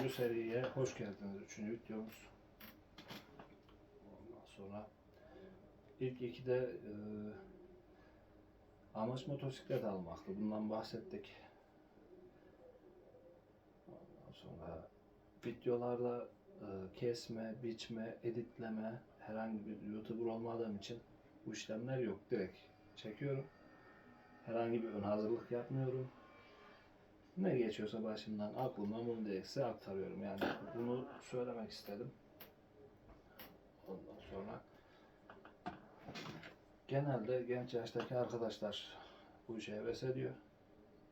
Üçüncü seriye hoş geldiniz. Üçüncü videomuz. Ondan sonra ilk ikide e, amaç motosiklet almaktı. Bundan bahsettik. Ondan sonra videolarda e, kesme, biçme, editleme herhangi bir YouTuber olmadığım için bu işlemler yok. Direkt çekiyorum. Herhangi bir ön hazırlık yapmıyorum. Ne geçiyorsa başımdan aklıma bunu direkt aktarıyorum. Yani bunu söylemek istedim. Ondan sonra genelde genç yaştaki arkadaşlar bu işe heves ediyor.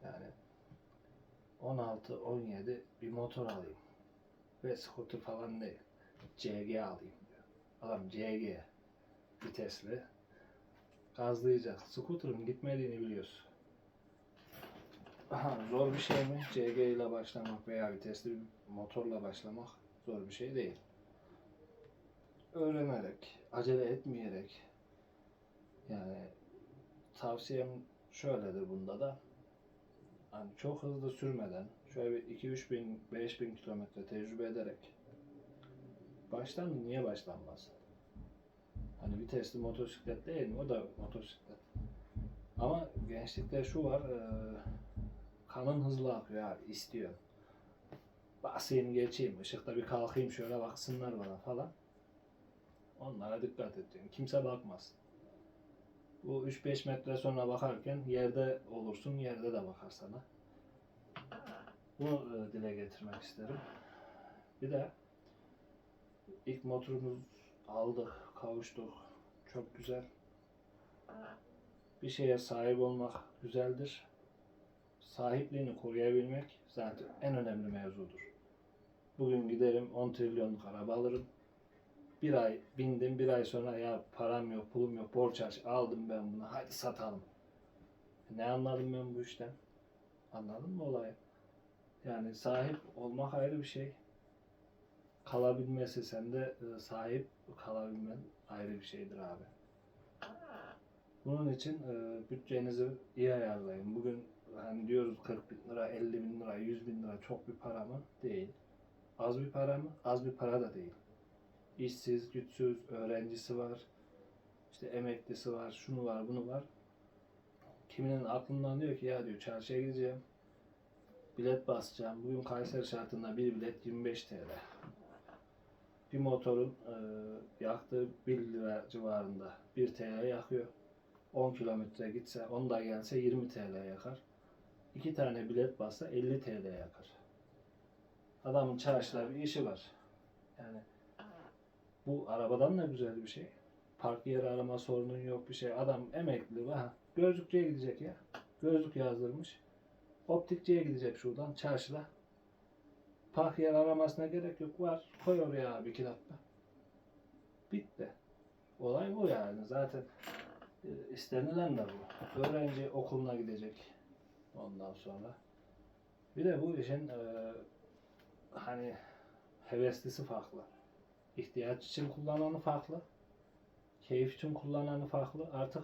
Yani 16-17 bir motor alayım. Ve scooter falan değil. CG alayım diyor. Adam CG vitesli gazlayacak. Scooter'ın gitmediğini biliyorsun. Aha, zor bir şey mi? CG ile başlamak veya vitesli bir motorla başlamak zor bir şey değil. Öğrenerek, acele etmeyerek yani tavsiyem şöyledir bunda da hani çok hızlı sürmeden şöyle bir 2-3 bin, 5 bin kilometre tecrübe ederek baştan niye başlanmaz? Hani vitesli motosiklet değil mi? O da motosiklet. Ama gençlikte şu var, eee kanın hızlı akıyor abi istiyor. Basayım geçeyim, ışıkta bir kalkayım şöyle baksınlar bana falan. Onlara dikkat edin. Kimse bakmaz. Bu 3-5 metre sonra bakarken yerde olursun, yerde de bakar sana. Bunu e, dile getirmek isterim. Bir de ilk motorumuz aldık, kavuştuk. Çok güzel. Bir şeye sahip olmak güzeldir sahipliğini koruyabilmek zaten en önemli mevzudur. Bugün giderim 10 trilyonluk araba alırım. Bir ay bindim, bir ay sonra ya param yok, pulum yok, borç aç, aldım ben bunu, hadi satalım. Ne anladım ben bu işten? Anladın mı olayı? Yani sahip olmak ayrı bir şey. Kalabilmesi, sende e, sahip kalabilmen ayrı bir şeydir abi. Bunun için e, bütçenizi iyi ayarlayın. Bugün hani diyoruz 40 bin lira, 50 bin lira, 100 bin lira çok bir para mı? Değil. Az bir para mı? Az bir para da değil. İşsiz, güçsüz, öğrencisi var, işte emeklisi var, şunu var, bunu var. Kiminin aklından diyor ki ya diyor çarşıya gideceğim, bilet basacağım. Bugün Kayseri şartında bir bilet 25 TL. Bir motorun e, yaktığı 1 lira civarında 1 TL yakıyor. 10 kilometre gitse, 10 da gelse 20 TL yakar. 2 tane bilet bassa 50 TL yakar. Adamın çarşıda bir işi var. Yani bu arabadan da güzel bir şey. Park yeri arama sorunun yok bir şey. Adam emekli. Ha, gözlükçüye gidecek ya. Gözlük yazdırmış. Optikçiye gidecek şuradan çarşıda. Park yer aramasına gerek yok. Var. Koy oraya abi iki dakika. Bitti. Olay bu yani. Zaten e, istenilen de bu. Öğrenci okuluna gidecek ondan sonra. Bir de bu işin e, hani heveslisi farklı. İhtiyaç için kullananı farklı. Keyif için kullananı farklı. Artık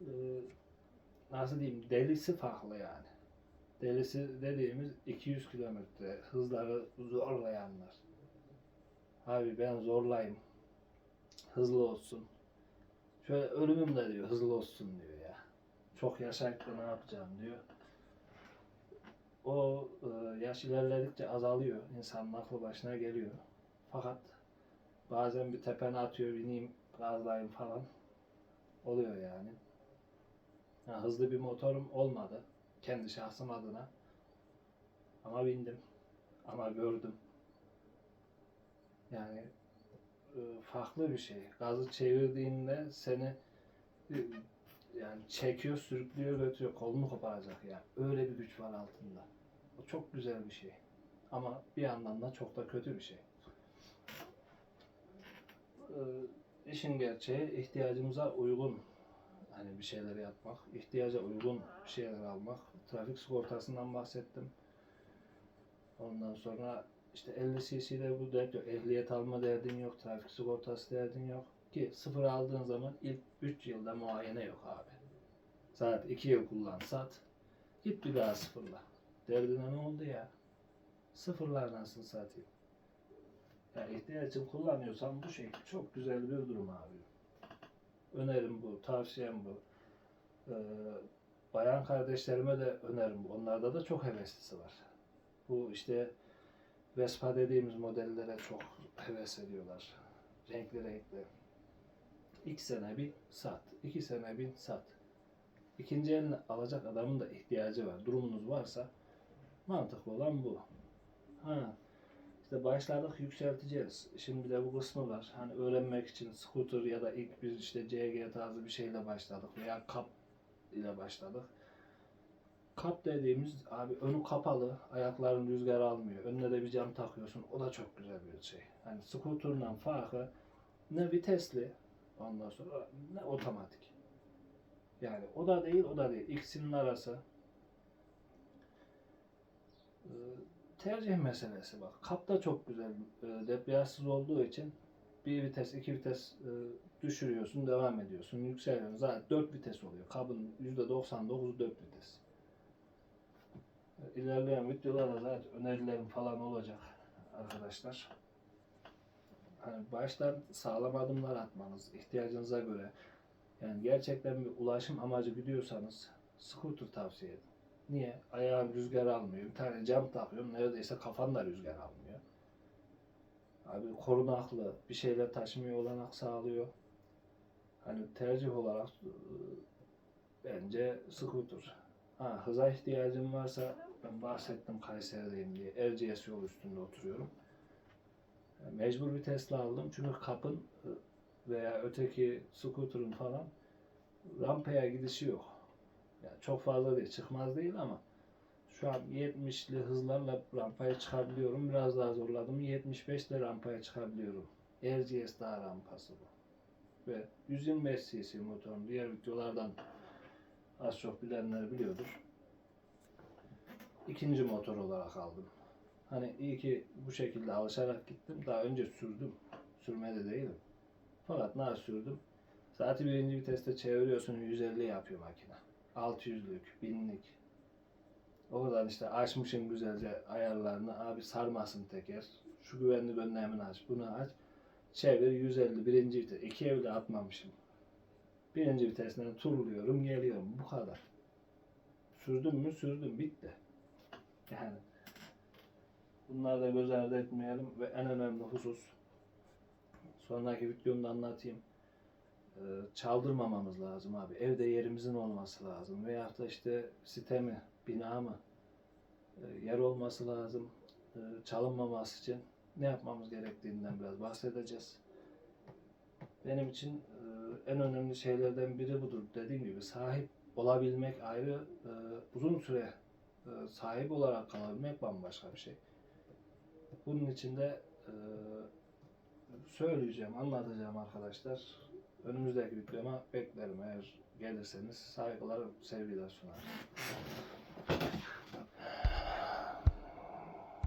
e, nasıl diyeyim delisi farklı yani. Delisi dediğimiz 200 kilometre hızları zorlayanlar. Abi ben zorlayayım. Hızlı olsun. Şöyle ölümüm de diyor hızlı olsun diyor. Çok yaşayıp da ne yapacağım diyor. O e, yaş ilerledikçe azalıyor. İnsanın aklı başına geliyor. Fakat bazen bir tepene atıyor, bineyim, gazlayayım falan. Oluyor yani. Ha, hızlı bir motorum olmadı. Kendi şahsım adına. Ama bindim. Ama gördüm. Yani e, farklı bir şey. Gazı çevirdiğinde seni e, yani çekiyor, sürüklüyor, götürüyor. Kolunu koparacak yani. Öyle bir güç var altında. O çok güzel bir şey. Ama bir yandan da çok da kötü bir şey. Ee, işin gerçeği ihtiyacımıza uygun hani bir şeyler yapmak, ihtiyaca uygun bir şeyler almak. Trafik sigortasından bahsettim. Ondan sonra işte 50 cc'de bu dert yok. Ehliyet alma derdin yok, trafik sigortası derdin yok. Ki sıfır aldığın zaman ilk 3 yılda muayene yok abi. Zaten 2 yıl kullan sat. Git bir daha sıfırla. Derdine ne oldu ya? Sıfırlar nasıl satayım? Yani ihtiyaç için kullanıyorsam bu şekil çok güzel bir durum abi. Önerim bu, tavsiyem bu. Ee, bayan kardeşlerime de önerim bu. Onlarda da çok heveslisi var. Bu işte Vespa dediğimiz modellere çok heves ediyorlar. Renkli renkli. İki sene bir sat. iki sene bir sat. İkinci elini alacak adamın da ihtiyacı var. Durumunuz varsa mantıklı olan bu. Ha, işte başladık yükselteceğiz. Şimdi bir de bu kısmı var. Hani öğrenmek için scooter ya da ilk bir işte CG tarzı bir şeyle başladık veya kap ile başladık. Kap dediğimiz abi önü kapalı, ayakların rüzgar almıyor. Önüne de bir cam takıyorsun. O da çok güzel bir şey. Hani scooter'dan farkı ne vitesli ondan sonra ne otomatik. Yani o da değil, o da değil. İkisinin arası. Ee, tercih meselesi bak. Kap da çok güzel. E, olduğu için bir vites, iki vites e, düşürüyorsun, devam ediyorsun, yükseliyorsun. Zaten 4 vites oluyor. Kabın %99'u 4 vites. E, İlerleyen videolarda zaten önerilerim falan olacak arkadaşlar. Hani baştan sağlam adımlar atmanız, ihtiyacınıza göre. Yani gerçekten bir ulaşım amacı gidiyorsanız scooter tavsiye edin. Niye? Ayağın rüzgar almıyor. Bir tane cam takıyorsun neredeyse kafan da rüzgar almıyor. Abi korunaklı bir şeyler taşımaya olanak sağlıyor. Hani tercih olarak e, bence scooter. Ha, hıza ihtiyacım varsa ben bahsettim Kayseri'deyim diye. Erciyes yol üstünde oturuyorum. Mecbur bir Tesla aldım çünkü kapın e, veya öteki scooter'ın falan rampaya gidişi yok. Yani çok fazla değil, çıkmaz değil ama şu an 70'li hızlarla rampaya çıkabiliyorum. Biraz daha zorladım. 75 ile rampaya çıkabiliyorum. RGS daha rampası bu. Ve 125 cc motorun diğer videolardan az çok bilenler biliyordur. İkinci motor olarak aldım. Hani iyi ki bu şekilde alışarak gittim. Daha önce sürdüm. Sürmede değilim. Fakat nasıl sürdüm? Saati birinci viteste çeviriyorsun 150 yapıyor makine. 600'lük, 1000'lik. O kadar işte açmışım güzelce ayarlarını. Abi sarmasın teker. Şu güvenlik önlemini aç, bunu aç. Çevir 150 birinci vites. İkiye bile atmamışım. Birinci vitesinden turluyorum, geliyorum. Bu kadar. Sürdüm mü? Sürdüm. Bitti. Yani bunları da göz ardı etmeyelim ve en önemli husus sonraki videomda anlatayım. Ee, çaldırmamamız lazım abi. Evde yerimizin olması lazım. Veyahut da işte site mi, bina mı e, yer olması lazım. E, çalınmaması için ne yapmamız gerektiğinden biraz bahsedeceğiz. Benim için e, en önemli şeylerden biri budur. Dediğim gibi sahip olabilmek ayrı, e, uzun süre sahip olarak kalabilmek bambaşka bir şey. Bunun için de e, söyleyeceğim, anlatacağım arkadaşlar. Önümüzdeki videoma beklerim eğer gelirseniz. Saygılar, sevgiler sunarım.